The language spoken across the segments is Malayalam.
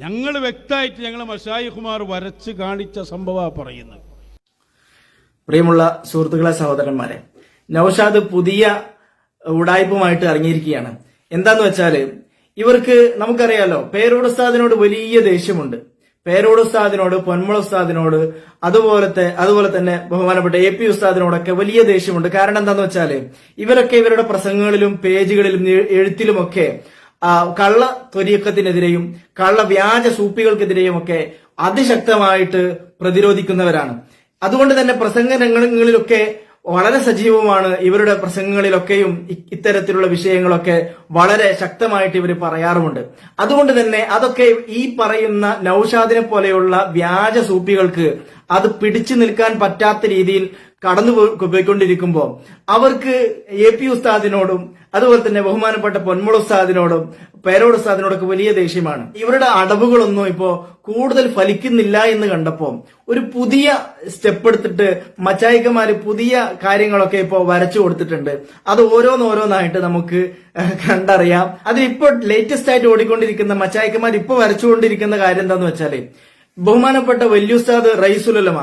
ഞങ്ങൾ വ്യക്തമായിട്ട് ഞങ്ങൾ മഷായിഖുമാർ വരച്ച് കാണിച്ച സംഭവ പറയുന്നത്. പ്രിയമുള്ള സുഹൃത്തുക്കളെ സഹോദരന്മാരെ നൌഷാദ് പുതിയ ഉടായ്പുമായിട്ട് ഇറങ്ങിയിരിക്കുകയാണ്. എന്താന്ന് വെച്ചാൽ ഇവർക്ക് നമുക്കറിയാലോ പേരോട് ഉസ്താദിനോട് വലിയ ദേഷ്യമുണ്ട്. പേരോട് ഉസ്താദിനോട് പൊന്മുള ഉസ്താദിനോട് അതുപോലത്തെ അതുപോലെ തന്നെ ബഹുമാനപ്പെട്ട എ പി ഉസ്താദിനോടൊക്കെ വലിയ ദേഷ്യമുണ്ട്. കാരണം എന്താന്ന് വെച്ചാൽ ഇവരൊക്കെ ഇവരുടെ പ്രസംഗങ്ങളിലും പേജുകളിലും എഴു- എഴുത്തിലുമൊക്കെ കള്ള ത്വരീക്കത്തിനെതിരെയും കള്ള വ്യാജ സൂപ്പികൾക്കെതിരെയും ഒക്കെ അതിശക്തമായിട്ട് പ്രതിരോധിക്കുന്നവരാണ്. അതുകൊണ്ട് തന്നെ പ്രസംഗ രംഗങ്ങളിലൊക്കെ വളരെ സജീവമാണ് ഇവരുടെ പ്രസംഗങ്ങളിലൊക്കെയും ഇത്തരത്തിലുള്ള വിഷയങ്ങളൊക്കെ വളരെ ശക്തമായിട്ട് ഇവർ പറയാറുമുണ്ട്. അതുകൊണ്ട് തന്നെ അതൊക്കെ ഈ പറയുന്ന നൌഷാദിനെ പോലെയുള്ള വ്യാജ സൂപ്പികൾക്ക് അത് പിടിച്ചു നിൽക്കാൻ പറ്റാത്ത രീതിയിൽ കടന്നു പോയിക്കൊണ്ടിരിക്കുമ്പോൾ അവർക്ക് എ പി ഉസ്താദിനോടും അതുപോലെ തന്നെ ബഹുമാനപ്പെട്ട പൊന്മുള ഉസ്താദിനോടും പേരോട് ഉസ്താദിനോടൊക്കെ വലിയ ദേഷ്യമാണ്. ഇവരുടെ അടവുകളൊന്നും ഇപ്പോ കൂടുതൽ ഫലിക്കുന്നില്ല എന്ന് കണ്ടപ്പോ ഒരു പുതിയ സ്റ്റെപ്പ് എടുത്തിട്ട് മച്ചായിക്കന്മാര് പുതിയ കാര്യങ്ങളൊക്കെ ഇപ്പോ വരച്ചു കൊടുത്തിട്ടുണ്ട്. അത് ഓരോന്നോരോന്നായിട്ട് നമുക്ക് കണ്ടറിയാം. അത് ഇപ്പോ ലേറ്റസ്റ്റ് ആയിട്ട് ഓടിക്കൊണ്ടിരിക്കുന്ന മച്ചായിക്കന്മാർ ഇപ്പൊ വരച്ചുകൊണ്ടിരിക്കുന്ന കാര്യം എന്താന്ന് വെച്ചാൽ ബഹുമാനപ്പെട്ട വല്യുസ്താദ് റൈസുലമ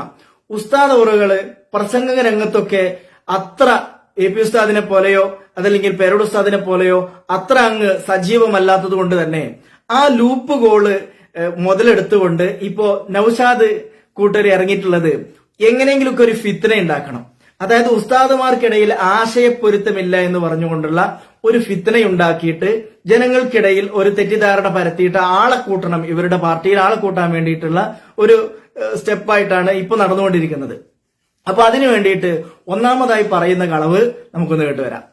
ഉസ്താദ് ഉറകൾ പ്രസംഗ രംഗത്തൊക്കെ അത്ര എ പി ഉസ്താദിനെ പോലെയോ അതല്ലെങ്കിൽ പേരോട് ഉസ്താദിനെ പോലെയോ അത്ര അങ്ങ് സജീവമല്ലാത്തത് കൊണ്ട് തന്നെ ആ ലൂപ്പ് ഗോൾ മുതലെടുത്തുകൊണ്ട് ഇപ്പോ നൌഷാദ് കൂട്ടർ ഇറങ്ങിയിട്ടുള്ളത് എങ്ങനെയെങ്കിലുമൊക്കെ ഒരു ഫിത്തന ഉണ്ടാക്കണം. അതായത് ഉസ്താദുമാർക്കിടയിൽ ആശയപ്പൊരുത്തമില്ല എന്ന് പറഞ്ഞുകൊണ്ടുള്ള ഒരു ഫിത്തനയുണ്ടാക്കിയിട്ട് ജനങ്ങൾക്കിടയിൽ ഒരു തെറ്റിദ്ധാരണ പരത്തിയിട്ട് ആളെ കൂട്ടണം ഇവരുടെ പാർട്ടിയിൽ ആളെ കൂട്ടാൻ വേണ്ടിയിട്ടുള്ള ഒരു സ്റ്റെപ്പായിട്ടാണ് ഇപ്പൊ നടന്നുകൊണ്ടിരിക്കുന്നത്. അപ്പൊ അതിനു വേണ്ടിയിട്ട് ഒന്നാമതായി പറയുന്ന കളവ് നമുക്കൊന്ന് കേട്ടുവരാം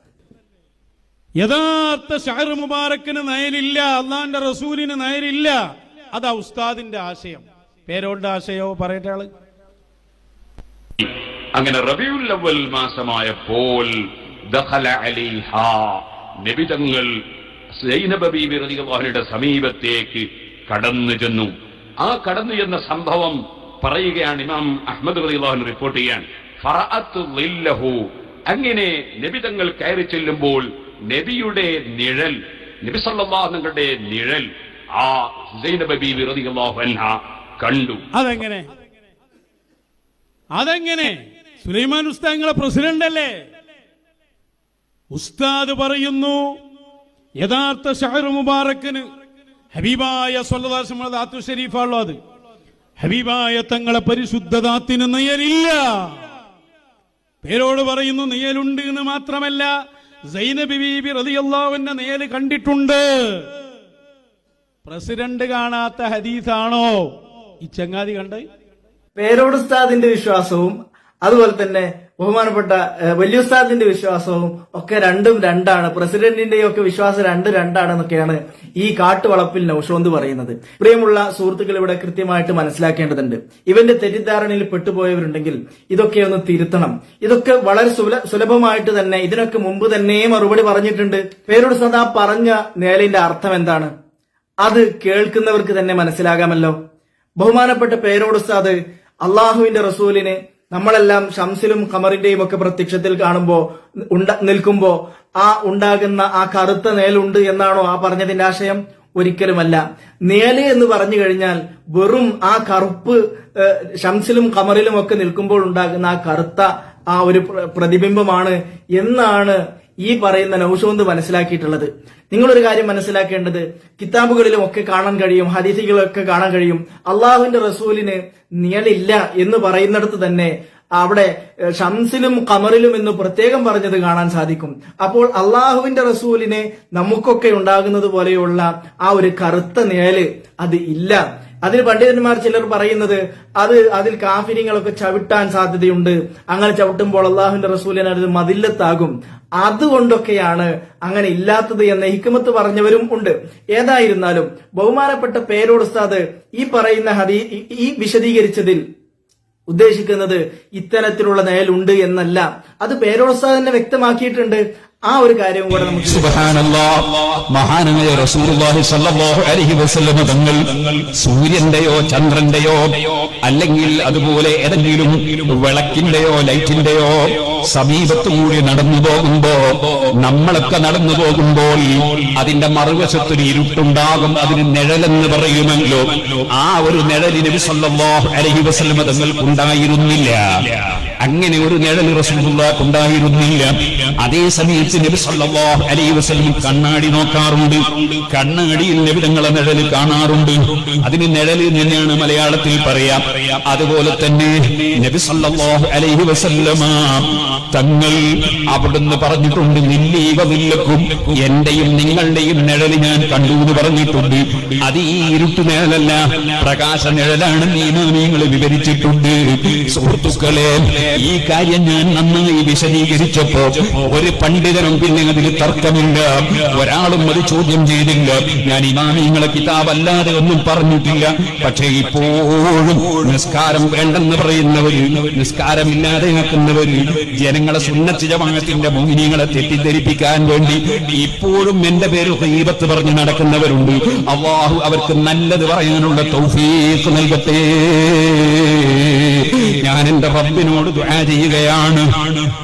യഥാർത്ഥ ഷാർ മുബാറക്കിന് നയലില്ല അള്ളാന്റെ റസൂലിന് നയലില്ല. അതാ ഉസ്താദിന്റെ ആശയം. പേരോളുടെ ആശയോ പറയട്ടെ ആൾ. അങ്ങനെ റബിയുൽ അവൽ മാസമായപ്പോൾ നിബിതങ്ങൾ സമീപത്തേക്ക് കടന്നു ചെന്നു. ആ കടന്നു ചെന്ന സംഭവം പറയുകയാണ് ഇമാം അഹമ്മദ് റളിയല്ലാഹു റിപ്പോർട്ട് ചെയ്യാൻ. അങ്ങനെ നബിതങ്ങൾ കയറി ചെല്ലുമ്പോൾ നബിയുടെ നിഴൽ നബി നിഴൽ ആ സൈനബ റളിയല്ലാഹു കണ്ടു. അതെങ്ങനെ? അതെങ്ങനെ? സുലൈമാൻ ഉസ്താദ് നിങ്ങളെ പ്രസിഡന്റ് അല്ലേ? ഉസ്താദ് പറയുന്നു യഥാർത്ഥ ഷഹർ മുബാറക്കിന് ഹബീബായ സ്വല്ലദാത്തു ഷരീഫാണല്ലോ അത്. ഹബീബായ തങ്ങളെ പരിശുദ്ധതാത്തിന് നയലില്ല പേരോട് പറയുന്നു നെയ്യലുണ്ട് എന്ന് മാത്രമല്ല നെയ്യൽ കണ്ടിട്ടുണ്ട്. പ്രസിഡന്റ് കാണാത്ത ഹദീസാണോ? ഈ ചങ്ങാതി കണ്ടത്? പേരോട് ഉസ്താദിന്റെ വിശ്വാസവും അതുപോലെ തന്നെ ബഹുമാനപ്പെട്ട വല്യുസ്താദിന്റെ വിശ്വാസവും ഒക്കെ രണ്ടും രണ്ടാണ്. പ്രസിഡന്റിന്റെയും ഒക്കെ വിശ്വാസം രണ്ട് രണ്ടാണെന്നൊക്കെയാണ് ഈ കാട്ടുവളപ്പിൽ നൌഷോന്ത് പറയുന്നത്. പ്രിയമുള്ള സുഹൃത്തുക്കൾ ഇവിടെ കൃത്യമായിട്ട് മനസ്സിലാക്കേണ്ടതുണ്ട്. ഇവന്റെ തെറ്റിദ്ധാരണയിൽ പെട്ടുപോയവരുണ്ടെങ്കിൽ ഇതൊക്കെ ഒന്ന് തിരുത്തണം. ഇതൊക്കെ വളരെ സുലഭമായിട്ട് തന്നെ ഇതിനൊക്കെ മുമ്പ് തന്നെ മറുപടി പറഞ്ഞിട്ടുണ്ട്. പേരോട് സദാ പറഞ്ഞ നേലിന്റെ അർത്ഥം എന്താണ്? അത് കേൾക്കുന്നവർക്ക് തന്നെ മനസ്സിലാകാമല്ലോ. ബഹുമാനപ്പെട്ട പേരോട് സാദ് അള്ളാഹുവിന്റെ റസൂലിന് നമ്മളെല്ലാം ഷംസിലും ഖമറിന്റെയും ഒക്കെ പ്രത്യക്ഷത്തിൽ കാണുമ്പോ ഉണ്ട- നിൽക്കുമ്പോ ആ ഉണ്ടാകുന്ന ആ കറുത്ത നേലുണ്ട് എന്നാണോ ആ പറഞ്ഞതിന്റെ ആശയം? ഒരിക്കലുമല്ല. നേൽ എന്ന് പറഞ്ഞു കഴിഞ്ഞാൽ വെറും ആ കറുപ്പ് ഷംസിലും ഖമറിലും ഒക്കെ നിൽക്കുമ്പോൾ ഉണ്ടാകുന്ന ആ കറുത്ത ആ ഒരു പ്രതിബിംബമാണ് എന്നാണ് ഈ പറയുന്ന നൌഷോന്ത് മനസ്സിലാക്കിയിട്ടുള്ളത്. നിങ്ങളൊരു കാര്യം മനസ്സിലാക്കേണ്ടത് കിതാബുകളിലും ഒക്കെ കാണാൻ കഴിയും ഹദീസുകളൊക്കെ കാണാൻ കഴിയും. അള്ളാഹുവിന്റെ റസൂലിന് നിഴലില്ല എന്ന് പറയുന്നിടത്ത് തന്നെ അവിടെ ഷംസിലും കമറിലും എന്ന് പ്രത്യേകം പറഞ്ഞത് കാണാൻ സാധിക്കും. അപ്പോൾ അള്ളാഹുവിന്റെ റസൂലിനെ നമുക്കൊക്കെ ഉണ്ടാകുന്നത് പോലെയുള്ള ആ ഒരു കറുത്ത നിഴൽ അത് ഇല്ല. അതിന് പണ്ഡിതന്മാർ ചിലർ പറയുന്നത് അത് അതിൽ കാഫിര്യങ്ങളൊക്കെ ചവിട്ടാൻ സാധ്യതയുണ്ട്. അങ്ങനെ ചവിട്ടുമ്പോൾ അള്ളാഹുവിന്റെ റസൂലിന് അത് മതില്ലത്താകും. അതുകൊണ്ടൊക്കെയാണ് അങ്ങനെ ഇല്ലാത്തത് എന്ന ഹിക്കുമത്ത് പറഞ്ഞവരും ഉണ്ട്. ഏതായിരുന്നാലും ബഹുമാനപ്പെട്ട പേരോട് ഉസ്താദ് ഈ പറയുന്ന ഹദീ ഈ- വിശദീകരിച്ചതിൽ ഉദ്ദേശിക്കുന്നത് ഇത്തരത്തിലുള്ള നയലുണ്ട് എന്നല്ല. അത് പേരോസ്താദ് തന്നെ വ്യക്തമാക്കിയിട്ടുണ്ട്. ആ ഒരു കാര്യവും കൂടെ നമുക്ക് മഹാനായ റസൂലുള്ളാഹി സ്വല്ലല്ലാഹു അലൈഹി വസല്ലം തങ്ങൾ സൂര്യന്റെയോ ചന്ദ്രന്റെയോ അല്ലെങ്കിൽ അതുപോലെ ഏതെങ്കിലും വിളക്കിന്റെയോ ലൈറ്റിന്റെയോ സമീപത്തുകൂടി നടന്നു പോകുമ്പോ നമ്മളൊക്കെ നടന്നു പോകുമ്പോൾ അതിന്റെ മറുവശത്തൊരു ഇരുട്ടുണ്ടാകും അതിന് നിഴലെന്ന് പറയുമല്ലോ. ആ ഒരു നിഴലിന് സല്ലല്ലാഹു അലൈഹി വസല്ലം തങ്ങൾക്കുണ്ടായിരുന്നില്ല. അങ്ങനെ ഒരു നിഴൽ റസൂലുള്ളാഹ് ഉണ്ടായിരുന്നില്ല. അതേ സമയത്ത് നബി സല്ലല്ലാഹു അലൈഹി വസല്ലം കണ്ണാടി നോക്കാറുണ്ട്. കണ്ണാടിയിൽ നബി തങ്ങളെ നിഴൽ കാണാറുണ്ട്. അതിന് നിഴൽ തന്നെയാണ് മലയാളത്തിൽ പറയാം. അതുപോലെ തന്നെ നബി സല്ലല്ലാഹു അലൈഹി വസല്ലമ തങ്ങൾ അവിടുന്ന് പറഞ്ഞിട്ടുണ്ട് നില്ലീവ നില്ലക്കും എന്റെയും നിങ്ങളുടെയും നിഴൽ ഞാൻ കണ്ടു എന്ന് പറഞ്ഞിട്ടുണ്ട്. അത് ഈ ഇരുട്ട് നിഴലല്ല. പ്രകാശ നിഴലാണെന്ന് ഇമാമിയങ്ങൾ വിവരിച്ചിട്ടുണ്ട്. സുഹൃത്തുക്കളെ ഈ കാര്യം ഞാൻ നന്നായി വിശദീകരിച്ചപ്പോ ഒരു പണ്ഡിതനും പിന്നെ അതിൽ തർക്കമില്ല. ഒരാളും അത് ചോദ്യം ചെയ്തില്ല. ഞാൻ ഇമാമിയങ്ങളെ കിതാബല്ലാതെ ഒന്നും പറഞ്ഞിട്ടില്ല. പക്ഷേ ഇപ്പോഴും നിസ്കാരം വേണ്ടെന്ന് പറയുന്നവര് നിസ്കാരമില്ലാതെയാക്കുന്നവര് ജനങ്ങളെ സുന്നത്ത് ജമാഅത്തിന്റെ മോഹിനികളെ തെറ്റിദ്ധരിപ്പിക്കാൻ വേണ്ടി ഇപ്പോഴും എന്റെ പേര് ഹൈബത്ത് പറഞ്ഞ് നടക്കുന്നവരുണ്ട്. അള്ളാഹു അവർക്ക് നല്ലത് പറയാനുള്ള തൗഫീഖ് നൽകട്ടെ. ഞാൻ എന്റെ റബ്ബിനോട് ദുആ ചെയ്യുകയാണ്.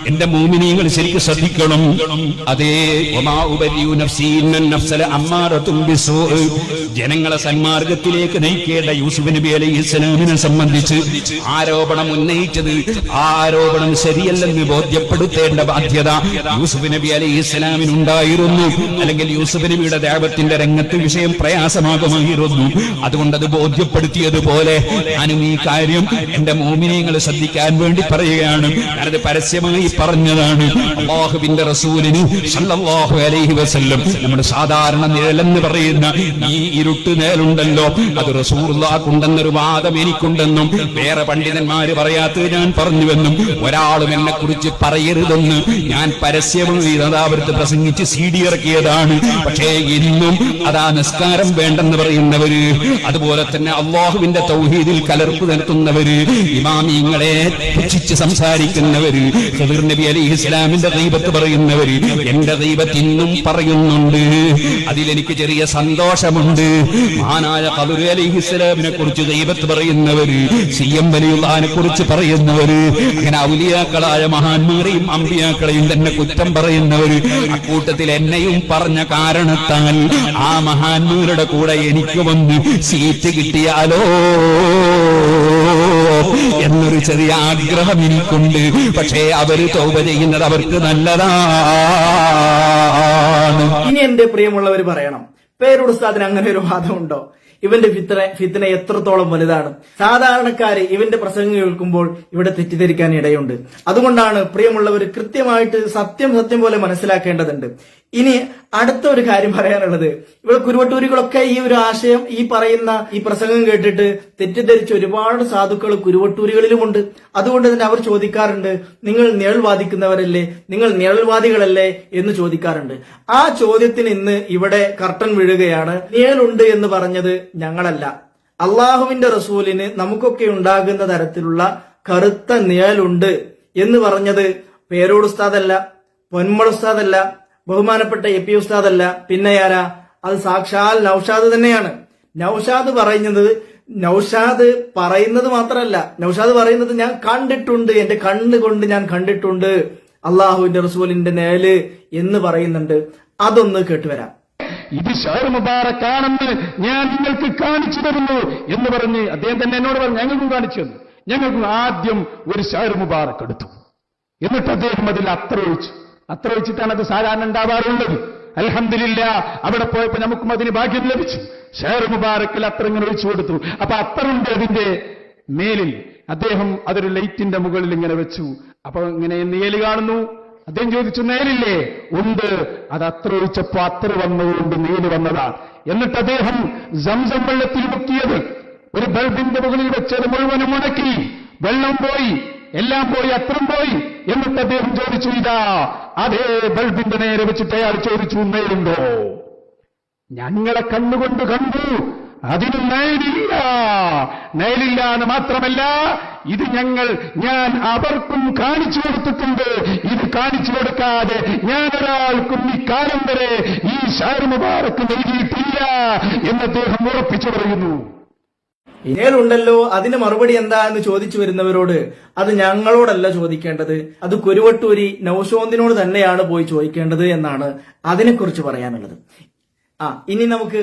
എന്റെ മോമിനിയങ്ങൾ ശരിക്കും ശ്രദ്ധിക്കണം. അതേ ജനങ്ങളെ സന്മാർഗത്തിലേക്ക് നയിക്കേണ്ട യൂസുഫ് നബി അലൈഹി ഇസ്ലാമിനെ സംബന്ധിച്ച് ആരോപണം ഉന്നയിച്ചത് ആരോപണം ശരിയല്ലെന്ന് ബോധ്യപ്പെടുത്തേണ്ട ബാധ്യത യൂസുഫ് നബി അലൈഹി ഇസ്ലാമിനുണ്ടായിരുന്നു അല്ലെങ്കിൽ യൂസുഫ് നബിയുടെ ദേവത്തിന്റെ രംഗത്ത് വിഷയം പ്രയാസമാകുമായിരുന്നു. അതുകൊണ്ട് അത് ബോധ്യപ്പെടുത്തിയതുപോലെ ഞാനും ഈ കാര്യം എന്റെ മോമിനിയങ്ങൾ ശ്രദ്ധിക്കാൻ വേണ്ടി പറയുകയാണ്. ഞാനത് പരസ്യമായി പറഞ്ഞതാണ്. അള്ളാഹുവിന്റെ റസൂലിന് സല്ലല്ലാഹു അലൈഹി വസല്ലം നമ്മുടെ സാധാരണ നിഴലെന്ന് പറയുന്ന ഈ ഇരുട്ട് നേലുണ്ടല്ലോ അത് റസൂർലാക്കുണ്ടെന്നൊരു വാദം എനിക്കുണ്ടെന്നും വേറെ പണ്ഡിതന്മാര് പറയാത്തത് ഞാൻ പറഞ്ഞുവെന്നും ഒരാളും എന്നെ കുറിച്ച് പറയരുതെന്ന് ഞാൻ പരസ്യമായി അതാവരുത്ത് പ്രസംഗിച്ച് സി ഡി ഇറക്കിയതാണ്. പക്ഷേ ഇന്നും അതാ നിസ്കാരം വേണ്ടെന്ന് പറയുന്നവര് അതുപോലെ തന്നെ അള്ളാഹുവിന്റെ തൗഹീദിൽ കലർപ്പ് നടത്തുന്നവര് ഇമാമിങ്ങളെ സംസാരിക്കുന്നവര് ഖിദിർ നബി അലി ഇസ്ലാമിന്റെ ദൈവത്ത് പറയുന്നവര് എന്റെ ദൈവത്ത് ഇന്നും പറയുന്നുണ്ട്. അതിലെനിക്ക് ചെറിയ സന്തോഷമുണ്ട്. മഹാനായ കബുർ അലി ഇസ്ലാമിനെ കുറിച്ച് ദൈവത്ത് പറയുന്നവര് സി എം വലിയുള്ളഹാനെ കുറിച്ച് പറയുന്നവര് അങ്ങനെ ഔലിയാക്കളായ മഹാന്മാരെയും അമ്പിയാക്കളെയും തന്നെ കുറ്റം പറയുന്നവര് അക്കൂട്ടത്തിൽ എന്നെയും പറഞ്ഞ കാരണത്താൽ ആ മഹാന്മാരുടെ കൂടെ എനിക്ക് വന്ന് സീറ്റ് കിട്ടിയാലോ? എന്നൊരു ചെറിയ ആഗ്രഹം എനിക്കുണ്ട്. പക്ഷേ അവർ തോപ ചെയ്യുന്നത് അവർക്ക് നല്ലതാണ്. ഇനി എന്റെ പ്രിയമുള്ളവർ പറയണം. പേരോട് സാധനം അങ്ങനെ ഒരു വാദമുണ്ടോ? ഇവന്റെ ഫിത്തന ഫിത്തന എത്രത്തോളം വലുതാണ്? സാധാരണക്കാര് ഇവന്റെ പ്രസംഗം കേൾക്കുമ്പോൾ ഇവിടെ തെറ്റിദ്ധരിക്കാൻ ഇടയുണ്ട്. അതുകൊണ്ടാണ് പ്രിയമുള്ളവർ കൃത്യമായിട്ട് സത്യം സത്യം പോലെ മനസ്സിലാക്കേണ്ടതുണ്ട്. ഇനി അടുത്ത ഒരു കാര്യം പറയാനുള്ളത്. ഇവിടെ കുരുവട്ടൂരികളൊക്കെ ഈ ഒരു ആശയം ഈ പറയുന്ന ഈ പ്രസംഗം കേട്ടിട്ട് തെറ്റിദ്ധരിച്ച ഒരുപാട് സാധുക്കൾ കുരുവട്ടൂരികളിലുമുണ്ട്. അതുകൊണ്ട് തന്നെ അവർ ചോദിക്കാറുണ്ട് നിങ്ങൾ നിഴൽവാദിക്കുന്നവരല്ലേ? നിങ്ങൾ നിഴൽവാദികളല്ലേ? എന്ന് ചോദിക്കാറുണ്ട്. ആ ചോദ്യത്തിന് ഇന്ന് ഇവിടെ കർട്ടൻ വീഴുകയാണ്. നിഴലുണ്ട് എന്ന് പറഞ്ഞത് ഞങ്ങളല്ല. അള്ളാഹുവിന്റെ റസൂലിന് നമുക്കൊക്കെ ഉണ്ടാകുന്ന തരത്തിലുള്ള കറുത്ത നിഴലുണ്ട് എന്ന് പറഞ്ഞത് പേരോട് ഉസ്താദല്ല പൊന്മൾ ഉസ്താദല്ല ബഹുമാനപ്പെട്ട എ പി ഉസ്താദല്ല. പിന്നെ ആരാ? അത് സാക്ഷാൽ നൌഷാദ് തന്നെയാണ്. നൌഷാദ് പറയുന്നത് നൌഷാദ് പറയുന്നത് മാത്രമല്ല നൌഷാദ് പറയുന്നത് ഞാൻ കണ്ടിട്ടുണ്ട്. എന്റെ കണ്ണുകൊണ്ട് ഞാൻ കണ്ടിട്ടുണ്ട്. അള്ളാഹുവിന്റെ റസൂലിന്റെ നേൽ എന്ന് പറയുന്നുണ്ട്. അതൊന്ന് കേട്ടുവരാം ഇത് മുബാറക്കാണെന്ന് ഞാൻ നിങ്ങൾക്ക് കാണിച്ചു തരുന്നു എന്ന് പറഞ്ഞ് അദ്ദേഹം തന്നെ എന്നോട് പറഞ്ഞു ഞങ്ങൾക്കും കാണിച്ചു തന്നു. ഞങ്ങൾക്കും ആദ്യം ഒരു ഷാർ മുബാറക്ക് എടുത്തു. എന്നിട്ട് അദ്ദേഹം അതിൽ അത്ര ഒഴിച്ചു. അത്ര വെച്ചിട്ടാണ് അത് സാധാരണ ഉണ്ടാവാറുള്ളത്. അലഹമില്ല അവിടെ പോയപ്പോ നമുക്കും അതിന് ഭാഗ്യം ലഭിച്ചു. ഷേർ മുബാറക്കിൽ അത്ര ഇങ്ങനെ ഒഴിച്ചു കൊടുത്തു. അപ്പൊ അത്രയുണ്ട് അതിന്റെ മേലിൽ. അദ്ദേഹം അതൊരു ലൈറ്റിന്റെ മുകളിൽ ഇങ്ങനെ വെച്ചു. അപ്പൊ ഇങ്ങനെ നേൽ കാണുന്നു. അദ്ദേഹം ചോദിച്ചു നേലില്ലേ ഉണ്ട്. അത് അത്ര ഒഴിച്ചപ്പോ അത്ര വന്നതുകൊണ്ട് നേൽ വന്നതാണ് എന്നിട്ട് അദ്ദേഹം സംസം വെള്ളത്തിൽ മുക്കിയത്. ഒരു ബൾബിന്റെ മുകളിൽ വെച്ചത് മുഴുവനും മുടക്കി വെള്ളം പോയി. എല്ലാം പോയി അത്രം പോയി എന്നിട്ട് അദ്ദേഹം ചോദിച്ചു ഇതാ അതേ ബൾബിന്റെ നേരെ വെച്ചിട്ട് അയാൾ ചോദിച്ചു നേരുണ്ടോ ഞങ്ങളെ കണ്ണുകൊണ്ട് കണ്ടു. അതിന് നയലില്ല നയലില്ല എന്ന് മാത്രമല്ല ഇത് ഞങ്ങൾ ഞാൻ അവർക്കും കാണിച്ചു കൊടുത്തിട്ടുണ്ട്. ഇത് കാണിച്ചു കൊടുക്കാതെ ഞാൻ ഒരാൾക്കും ഈ കാലം വരെ ഈ ഷാർ മുബാറക്ക് നൽകിയിട്ടില്ല എന്ന് അദ്ദേഹം ഉറപ്പിച്ചു പറയുന്നു. നേരുണ്ടല്ലോ അതിന് മറുപടി എന്താ എന്ന് ചോദിച്ചു വരുന്നവരോട് അത് ഞങ്ങളോടല്ല ചോദിക്കേണ്ടത്. അത് കുരുവട്ടൂരി നൌഷോന്തിനോട് തന്നെയാണ് പോയി ചോദിക്കേണ്ടത് എന്നാണ് അതിനെക്കുറിച്ച് പറയാനുള്ളത്. ആ ഇനി നമുക്ക്